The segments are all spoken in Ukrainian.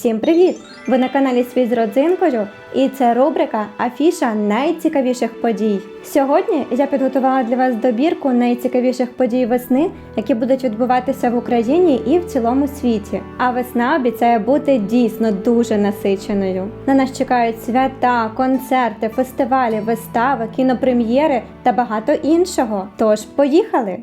Всім привіт! Ви на каналі Світ з родзинкою, і це рубрика Афіша найцікавіших подій. Сьогодні я підготувала для вас добірку найцікавіших подій весни, які будуть відбуватися в Україні і в цілому світі. А весна обіцяє бути дійсно дуже насиченою. На нас чекають свята, концерти, фестивалі, вистави, кінопрем'єри та багато іншого. Тож поїхали!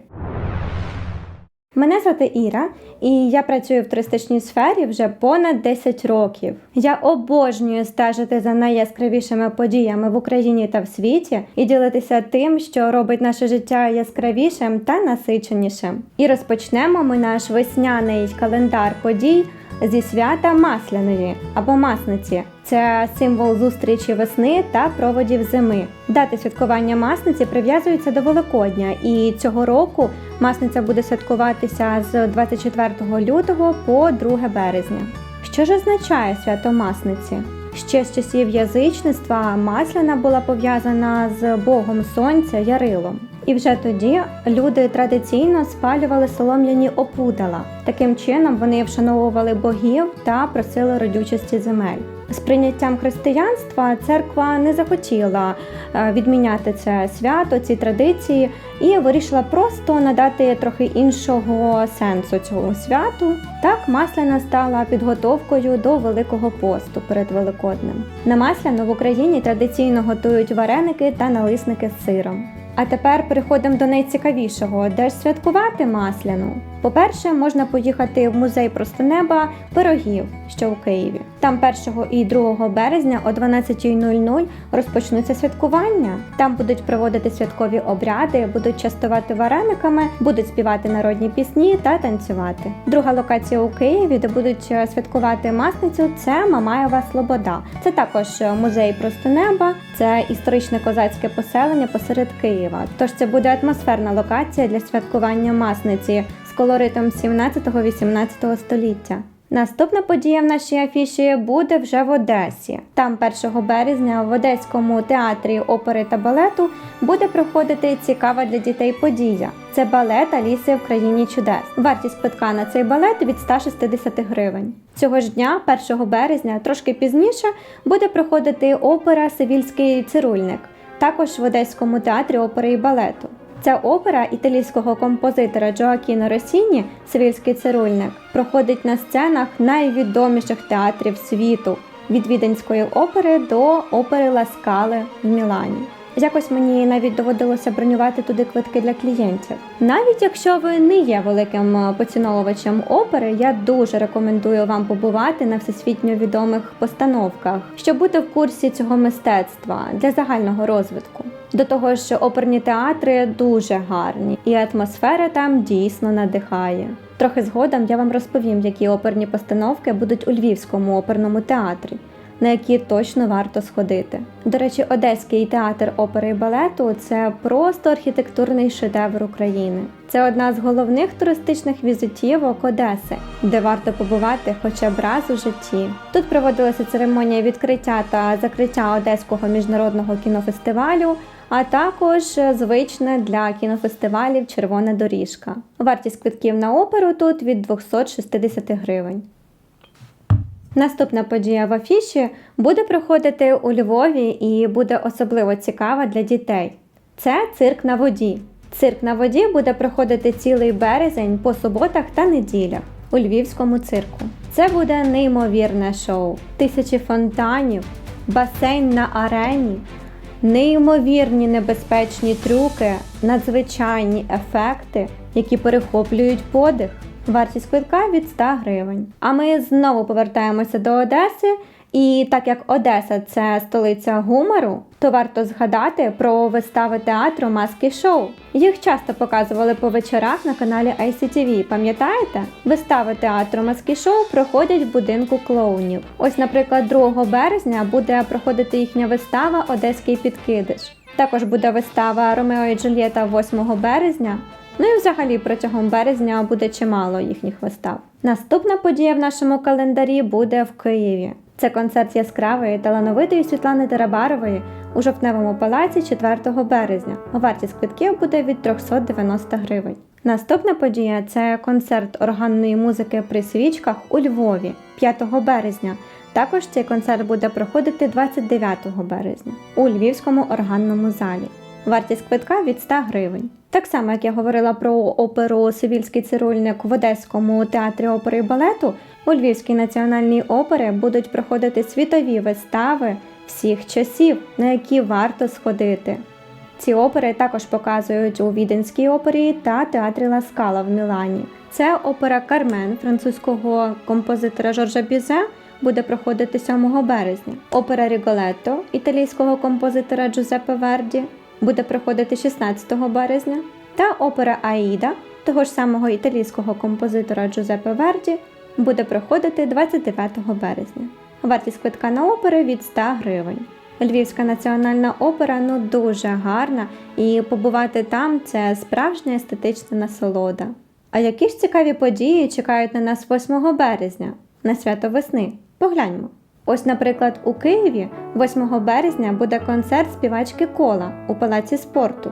Мене звати Іра, і я працюю в туристичній сфері вже понад 10 років. Я обожнюю стежити за найяскравішими подіями в Україні та в світі і ділитися тим, що робить наше життя яскравішим та насиченішим. І розпочнемо ми наш весняний календар подій зі свята Масляної або Масниці. Це символ зустрічі весни та проводів зими. Дати святкування масниці прив'язуються до Великодня, і цього року масниця буде святкуватися з 24 лютого по 2 березня. Що ж означає свято Масниці? Ще з часів язичництва масляна була пов'язана з богом сонця Ярилом. І вже тоді люди традиційно спалювали солом'яні опудала. Таким чином вони вшановували богів та просили родючості земель. З прийняттям християнства церква не захотіла е, відміняти це свято, ці традиції, і вирішила просто надати трохи іншого сенсу цьому святу. Так масляна стала підготовкою до Великого посту перед Великоднем. На масляну в Україні традиційно готують вареники та налисники з сиром. А тепер переходимо до найцікавішого, де ж святкувати масляну. По-перше, можна поїхати в музей просто неба пирогів, що у Києві. Там 1 і 2 березня о 12.00 розпочнуться святкування. Там будуть проводити святкові обряди, будуть частувати варениками, будуть співати народні пісні та танцювати. Друга локація у Києві, де будуть е, святкувати масницю, це Мамаєва Слобода. Це також музей просто неба, це історичне козацьке поселення посеред Києва. Тож це буде атмосферна локація для святкування масниці з колоритом 17-18 століття. Наступна подія в нашій афіші буде вже в Одесі. Там 1 березня в Одеському театрі опери та балету буде проходити цікава для дітей подія. Це балет Аліси в країні чудес. Вартість квитка на цей балет від 160 гривень. Цього ж дня, 1 березня, трошки пізніше, буде проходити опера Севільський цирульник, також в Одеському театрі опери і балету. Ця опера італійського композитора Джоакіно Росіні Севільський цирульник проходить на сценах найвідоміших театрів світу від Віденської опери до опери Ла Скале в Мілані. Якось мені навіть доводилося бронювати туди квитки для клієнтів. Навіть якщо ви не є великим поціновувачем опери, я дуже рекомендую вам побувати на всесвітньо відомих постановках, щоб бути в курсі цього мистецтва для загального розвитку. До того що оперні театри дуже гарні, і атмосфера там дійсно надихає. Трохи згодом я вам розповім, які оперні постановки будуть у Львівському оперному театрі, на які точно варто сходити. До речі, Одеський театр опери і балету це просто архітектурний шедевр України. Це одна з головних туристичних візитівок Одеси, де варто побувати хоча б раз у житті. Тут проводилася церемонія відкриття та закриття Одеського міжнародного кінофестивалю а також звичне для кінофестивалів Червона доріжка. Вартість квитків на оперу тут від 260 гривень. Наступна подія в афіші буде проходити у Львові і буде особливо цікава для дітей. Це цирк на воді. Цирк на воді буде проходити цілий березень по суботах та неділях у львівському цирку. Це буде неймовірне шоу, тисячі фонтанів, басейн на арені, неймовірні небезпечні трюки, надзвичайні ефекти, які перехоплюють подих. Вартість квитка від 100 гривень. А ми знову повертаємося до Одеси. І так як Одеса це столиця гумору, то варто згадати про вистави театру маски шоу. Їх часто показували по вечорах на каналі ICTV, Пам'ятаєте? Вистави театру маски шоу проходять в будинку клоунів. Ось, наприклад, 2 березня буде проходити їхня вистава Одеський підкидиш. Також буде вистава Ромео і Джульєта 8 березня. Ну і взагалі протягом березня буде чимало їхніх вистав. Наступна подія в нашому календарі буде в Києві. Це концерт яскравої талановитої Світлани Тарабарової у жовтневому палаці 4 березня. Вартість квитків буде від 390 гривень. Наступна подія це концерт органної музики при свічках у Львові. 5 березня. Також цей концерт буде проходити 29 березня у Львівському органному залі. Вартість квитка від 100 гривень. Так само, як я говорила про оперу Сивільський цирульник в Одеському театрі опери і балету, у Львівській національній опері будуть проходити світові вистави всіх часів, на які варто сходити. Ці опери також показують у Віденській опері та театрі Ла Скала в Мілані. Це опера Кармен французького композитора Жоржа Бюзе буде проходити 7 березня. Опера Ріголетто італійського композитора Джузеппе Верді буде проходити 16 березня. Та опера Аїда того ж самого італійського композитора Джузеппе Верді буде проходити 29 березня. Вартість квитка на опери від 100 гривень. Львівська національна опера ну дуже гарна, і побувати там це справжня естетична насолода. А які ж цікаві події чекають на нас 8 березня на свято весни? Погляньмо. Ось, наприклад, у Києві 8 березня буде концерт співачки Кола у палаці спорту.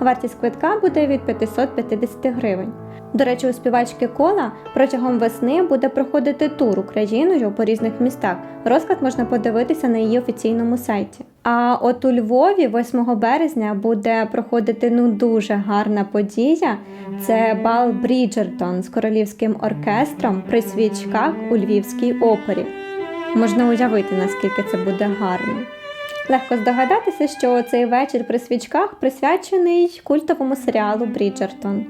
Вартість квитка буде від 550 гривень. До речі, у співачки Кола протягом весни буде проходити тур Україною по різних містах. Розклад можна подивитися на її офіційному сайті. А от у Львові, 8 березня, буде проходити ну дуже гарна подія. Це бал Бріджертон з королівським оркестром при свічках у Львівській опері. Можна уявити, наскільки це буде гарно. Легко здогадатися, що цей вечір при свічках присвячений культовому серіалу Бріджертон.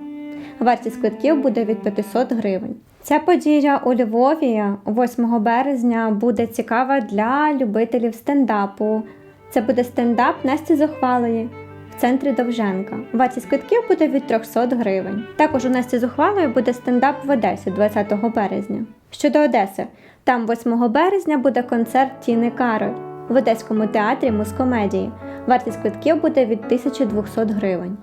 Вартість квитків буде від 500 гривень. Ця подія у Львові 8 березня буде цікава для любителів стендапу. Це буде стендап Насті Зухвалої в центрі Довженка. Вартість квитків буде від 300 гривень. Також у Насті Зухвалої буде стендап в Одесі 20 березня. Щодо Одеси, там 8 березня буде концерт Тіни Кароль в Одеському театрі мускомедії. Вартість квитків буде від 1200 гривень.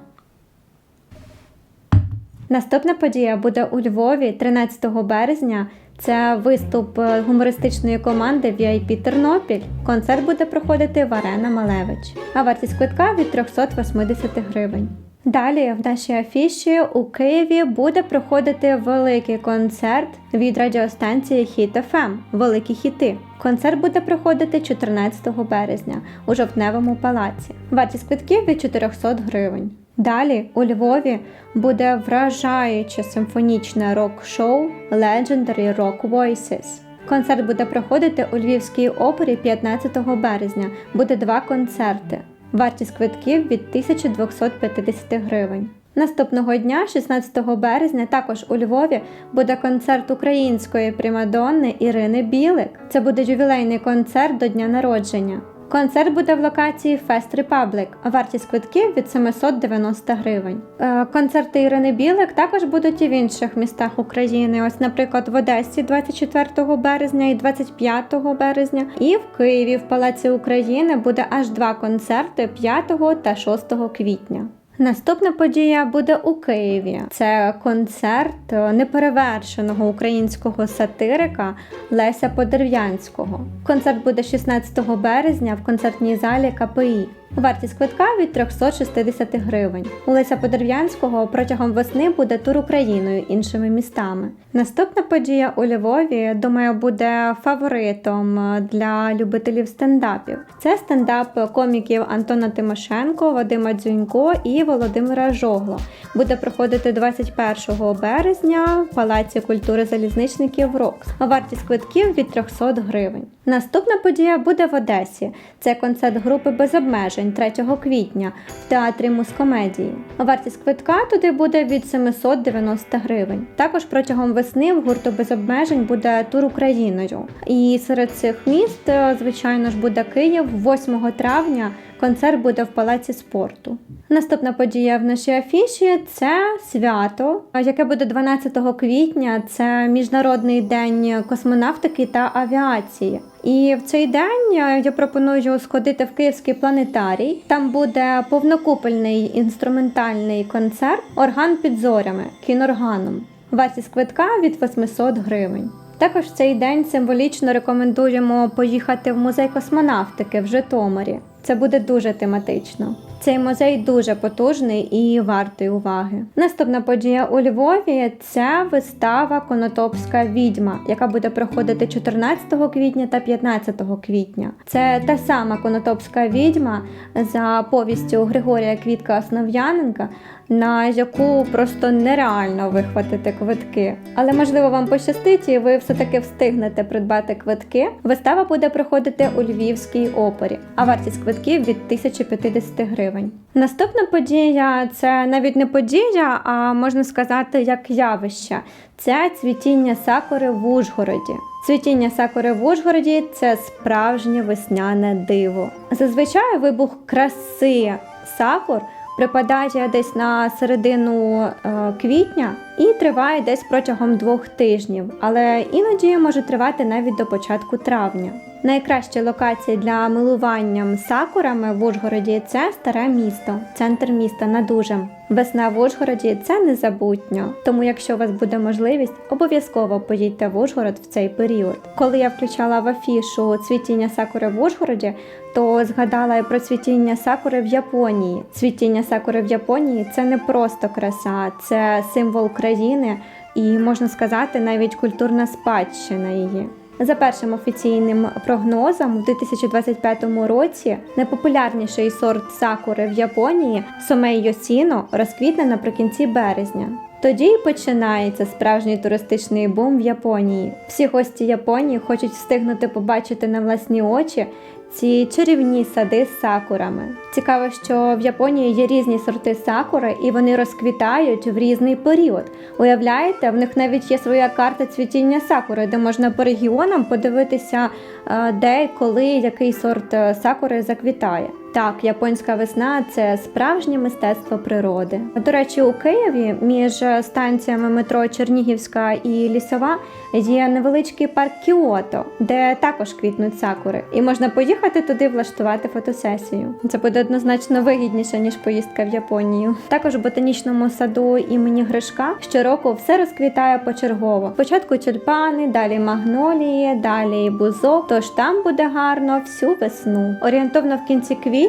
Наступна подія буде у Львові 13 березня. Це виступ е, гумористичної команди VIP Тернопіль. Концерт буде проходити в Арена Малевич, а вартість квитка від 380 гривень. Далі в нашій афіші у Києві буде проходити великий концерт від радіостанції Hit FM Великі хіти. Концерт буде проходити 14 березня у жовтневому палаці. Вартість квитків від 400 гривень. Далі у Львові буде вражаюче симфонічне рок-шоу Legendary Rock Voices. Концерт буде проходити у Львівській опері 15 березня. Буде два концерти. Вартість квитків від 1250 гривень. Наступного дня, 16 березня, також у Львові буде концерт української примадонни Ірини Білик. Це буде ювілейний концерт до дня народження. Концерт буде в локації Fest Republic, вартість квитків від 790 гривень. Е, Концерти Ірини Білик також будуть і в інших містах України. Ось, наприклад, в Одесі 24 березня і 25 березня, і в Києві в Палаці України буде аж два концерти 5 та 6 квітня. Наступна подія буде у Києві. Це концерт неперевершеного українського сатирика Леся Подерв'янського. Концерт буде 16 березня в концертній залі КПІ. Вартість квитка від 360 гривень. У Леся Подерв'янського протягом весни буде тур Україною іншими містами. Наступна подія у Львові, думаю, буде фаворитом для любителів стендапів. Це стендап коміків Антона Тимошенко, Вадима Дзюнько і Володимира Жогло. Буде проходити 21 березня в Палаці культури залізничників Рокс. Вартість квитків від 300 гривень. Наступна подія буде в Одесі. Це концерт групи без обмежень 3 квітня в театрі мускомедії. Вартість квитка туди буде від 790 гривень. Також протягом весни в гурту без обмежень буде тур Україною. І серед цих міст, е, звичайно ж, буде Київ 8 травня. Концерт буде в палаці спорту. Наступна подія в нашій афіші це свято, яке буде 12 квітня. Це Міжнародний день космонавтики та авіації. І в цей день е, я пропоную сходити в Київський планетарій. Там буде повнокупельний інструментальний концерт Орган під зорями кінорганом. Вартість квитка від 800 гривень. Також в цей день символічно рекомендуємо поїхати в музей космонавтики в Житомирі. Це буде дуже тематично. Цей музей дуже потужний і вартий уваги. Наступна подія у Львові це вистава Конотопська відьма, яка буде проходити 14 квітня та 15 квітня. Це та сама Конотопська відьма за повістю Григорія Квітка Основ'яненка, на яку просто нереально вихватити квитки. Але можливо вам пощастить, і ви все-таки встигнете придбати квитки. Вистава буде проходити у Львівській опері, а вартість квитків від 1050 гривень. Наступна подія це навіть не подія, а можна сказати, як явище. Це цвітіння сакури в Ужгороді. Цвітіння сакури в Ужгороді це справжнє весняне диво. Зазвичай вибух краси сакур припадає десь на середину е, квітня і триває десь протягом двох тижнів, але іноді може тривати навіть до початку травня. Найкраща локація для милуванням сакурами в Ужгороді це старе місто, центр міста над Ужем. Весна в Ужгороді це незабутньо. Тому, якщо у вас буде можливість, обов'язково поїдьте в Ужгород в цей період. Коли я включала в афішу цвітіння сакури в Ужгороді, то згадала про цвітіння сакури в Японії. Цвітіння сакури в Японії це не просто краса, це символ країни і можна сказати навіть культурна спадщина її. За першим офіційним прогнозом, у 2025 році найпопулярніший сорт сакури в Японії Сомей Йосіно розквітне наприкінці березня. Тоді і починається справжній туристичний бум в Японії. Всі гості Японії хочуть встигнути побачити на власні очі ці чарівні сади з сакурами. Цікаво, що в Японії є різні сорти сакури, і вони розквітають в різний період. Уявляєте, в них навіть є своя карта цвітіння сакури, де можна по регіонам подивитися, е, де, коли який сорт е, сакури заквітає. Так, японська весна це справжнє мистецтво природи. До речі, у Києві між станціями метро Чернігівська і Лісова є невеличкий парк Кіото, де також квітнуть сакури, і можна поїхати туди влаштувати фотосесію. Це буде однозначно вигідніше ніж поїздка в Японію. Також у ботанічному саду імені Гришка щороку все розквітає почергово. Спочатку тюльпани, далі магнолії, далі бузок. Тож там буде гарно всю весну. Орієнтовно в кінці квітня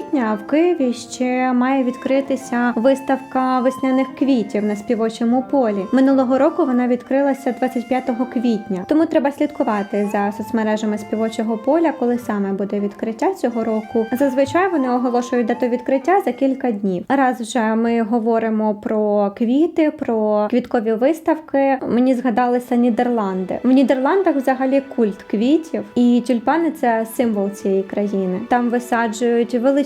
в Києві ще має відкритися виставка весняних квітів на співочому полі. Минулого року вона відкрилася 25 квітня, тому треба слідкувати за соцмережами співочого поля, коли саме буде відкриття цього року. Зазвичай вони оголошують дату відкриття за кілька днів. Раз вже ми говоримо про квіти, про квіткові виставки. Мені згадалися Нідерланди. В Нідерландах взагалі культ квітів, і тюльпани це символ цієї країни. Там висаджують величезні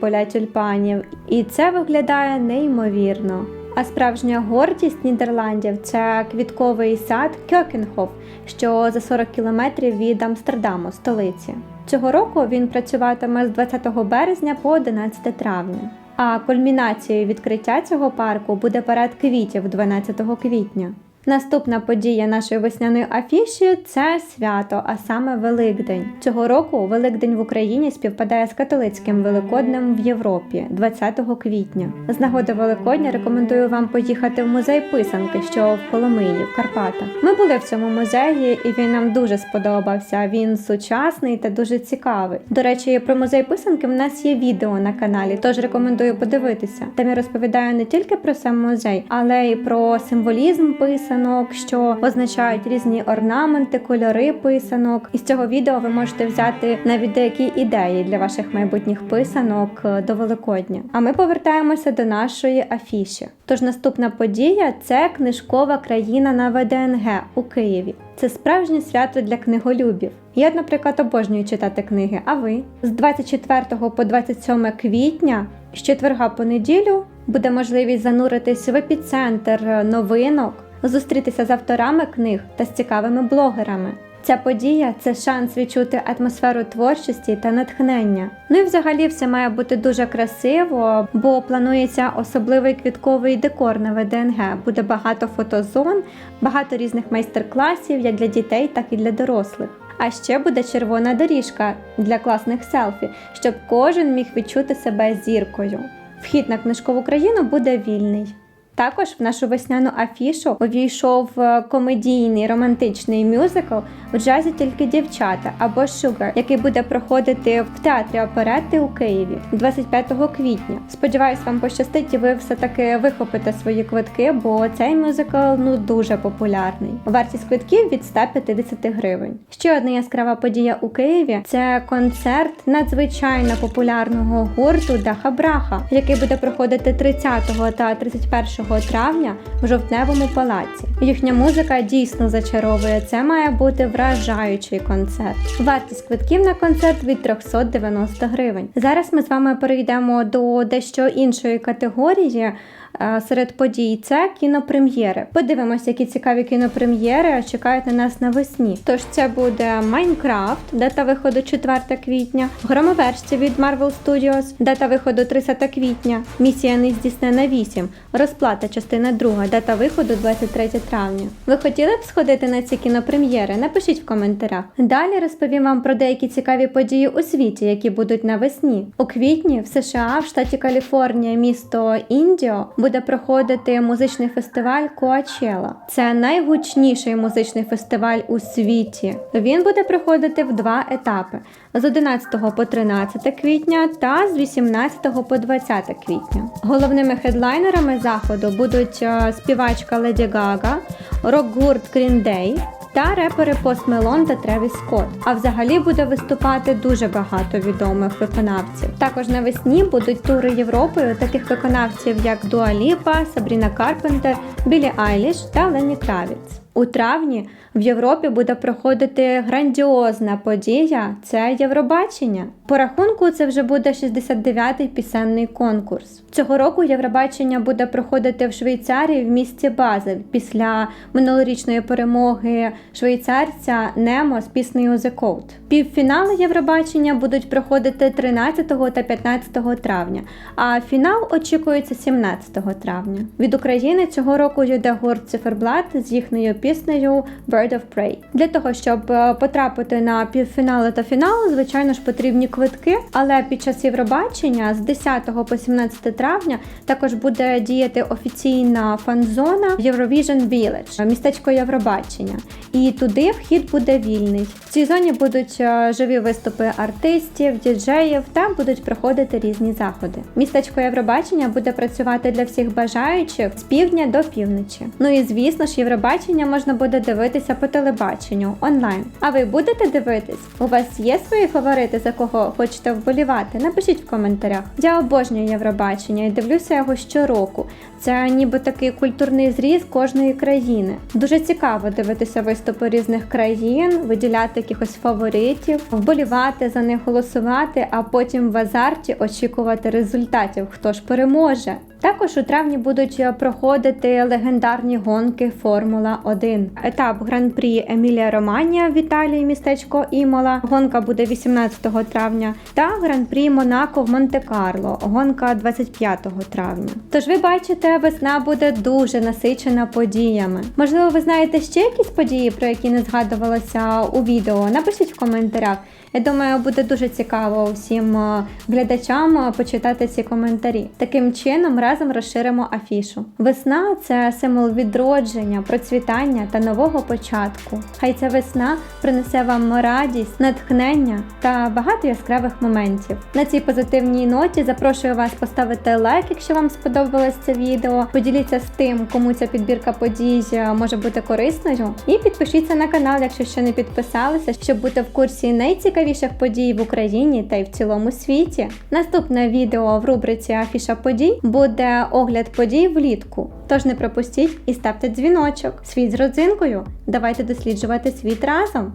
поля тюльпанів, і це виглядає неймовірно. А справжня гордість Нідерландів це квітковий сад Кьокенхоф, що за 40 кілометрів від Амстердаму, столиці. Цього року він працюватиме з 20 березня по 11 травня. А кульмінацією відкриття цього парку буде парад квітів 12 квітня. Наступна подія нашої весняної афіші це свято, а саме Великдень. Цього року Великдень в Україні співпадає з католицьким Великоднем в Європі 20 квітня. З нагоди Великодня рекомендую вам поїхати в музей писанки, що в Коломиї, в Карпатах. Ми були в цьому музеї, і він нам дуже сподобався. Він сучасний та дуже цікавий. До речі, про музей писанки в нас є відео на каналі, тож рекомендую подивитися. Там я розповідаю не тільки про сам музей, але й про символізм писанок, що означають різні орнаменти, кольори писанок. Із цього відео ви можете взяти навіть деякі ідеї для ваших майбутніх писанок е, до Великодня. А ми повертаємося до нашої афіші. Тож наступна подія це книжкова країна на ВДНГ у Києві. Це справжнє свято для книголюбів. Я, наприклад, обожнюю читати книги. А ви з 24 по 27 квітня, з четверга по неділю, буде можливість зануритись в епіцентр новинок, зустрітися з авторами книг та з цікавими блогерами. Ця подія це шанс відчути атмосферу творчості та натхнення. Ну і взагалі все має бути дуже красиво, бо планується особливий квітковий декор на ВДНГ. Буде багато фотозон, багато різних майстер-класів як для дітей, так і для дорослих. А ще буде червона доріжка для класних селфі, щоб кожен міг відчути себе зіркою. Вхід на книжкову країну буде вільний. Також в нашу весняну афішу увійшов е, комедійний романтичний мюзикл у джазі тільки дівчата або Sugar, який буде проходити в театрі оперети у Києві 25 квітня. Сподіваюсь, вам пощастить і ви все таки вихопите свої квитки, бо цей мюзикл ну дуже популярний. Вартість квитків від 150 гривень. Ще одна яскрава подія у Києві це концерт надзвичайно популярного гурту Даха Браха, який буде проходити 30 та 31 травня в жовтневому палаці. Їхня музика дійсно зачаровує. Це має бути вражаючий концерт. Вартість квитків на концерт від 390 гривень. Зараз ми з вами перейдемо до дещо іншої категорії. Е, Серед подій це кінопрем'єри. Подивимося, які цікаві кінопрем'єри чекають на нас навесні. Тож це буде Майнкрафт, дата виходу 4 квітня, Громовершці від Marvel Studios, дата виходу 30 квітня, Місія не здійснена 8, Розплата, частина 2, дата виходу 23 травня. Ви хотіли б сходити на ці кінопрем'єри? Напишіть в коментарях. Далі розповім вам про деякі цікаві події у світі, які будуть навесні. У квітні в США, в штаті Каліфорнія, місто Індіо, буде проходити музичний фестиваль Коачела. Це найгучніший музичний фестиваль у світі. Він буде проходити в два етапи: з 11 по 13 квітня та з 18 по 20 квітня. Головними хедлайнерами заходу будуть е, співачка Леді Гага, рок-гурт Green Day, та репери Post Malone та Travis Scott. А взагалі буде виступати дуже багато відомих виконавців. Також навесні будуть тури Європою таких виконавців, як Дуа Ліпа, Сабріна Карпентер, Білі Айліш та Лені Кравіц. У травні в Європі буде проходити грандіозна подія це Євробачення. По рахунку це вже буде 69-й пісенний конкурс. Цього року Євробачення буде проходити в Швейцарії в місті Базель після минулорічної перемоги швейцарця Немо з піснею The Code. Півфінали Євробачення будуть проходити 13 та 15 травня, а фінал очікується 17 травня. Від України цього року йде гурт Циферблат з їхньою піснею Bird of Prey. Для того, щоб е, потрапити на півфінали та фінал, звичайно ж потрібні квитки, але під час Євробачення з 10 по 17 травня також буде діяти офіційна фан-зона Eurovision Village, містечко Євробачення. І туди вхід буде вільний. В цій зоні будуть е, живі виступи артистів, діджеїв та будуть проходити різні заходи. Містечко Євробачення буде працювати для всіх бажаючих з півдня до півночі. Ну і звісно ж, Євробачення можна буде дивитися по телебаченню онлайн. А ви будете дивитись? У вас є свої фаворити, за кого хочете вболівати? Напишіть в коментарях. Я обожнюю Євробачення і дивлюся його щороку. Це ніби такий культурний зріз кожної країни. Дуже цікаво дивитися виступи різних країн, виділяти якихось фаворитів, вболівати за них, голосувати, а потім в азарті очікувати результатів, хто ж переможе. Також у травні будуть е, проходити легендарні гонки Формула 1. Етап гран-прі Емілія Романія в Італії, містечко Імола. Гонка буде 18 травня. Та гран-прі Монако в Монте-Карло. Гонка 25 травня. Тож ви бачите, весна буде дуже насичена подіями. Можливо, ви знаєте ще якісь події, про які не згадувалося у відео. Напишіть в коментарях. Я думаю, буде дуже цікаво всім е, глядачам е, почитати ці коментарі. Таким чином разом розширимо афішу. Весна це символ відродження, процвітання та нового початку. Хай ця весна принесе вам радість, натхнення та багато яскравих моментів. На цій позитивній ноті запрошую вас поставити лайк, якщо вам сподобалось це відео. Поділіться з тим, кому ця підбірка подій е, може бути корисною. І підпишіться на канал, якщо ще не підписалися, щоб бути в курсі найцікавіших подій в Україні та й в цілому світі. Наступне відео в рубриці Афіша подій буде огляд подій влітку. Тож не пропустіть і ставте дзвіночок. Світ з родзинкою. Давайте досліджувати світ разом.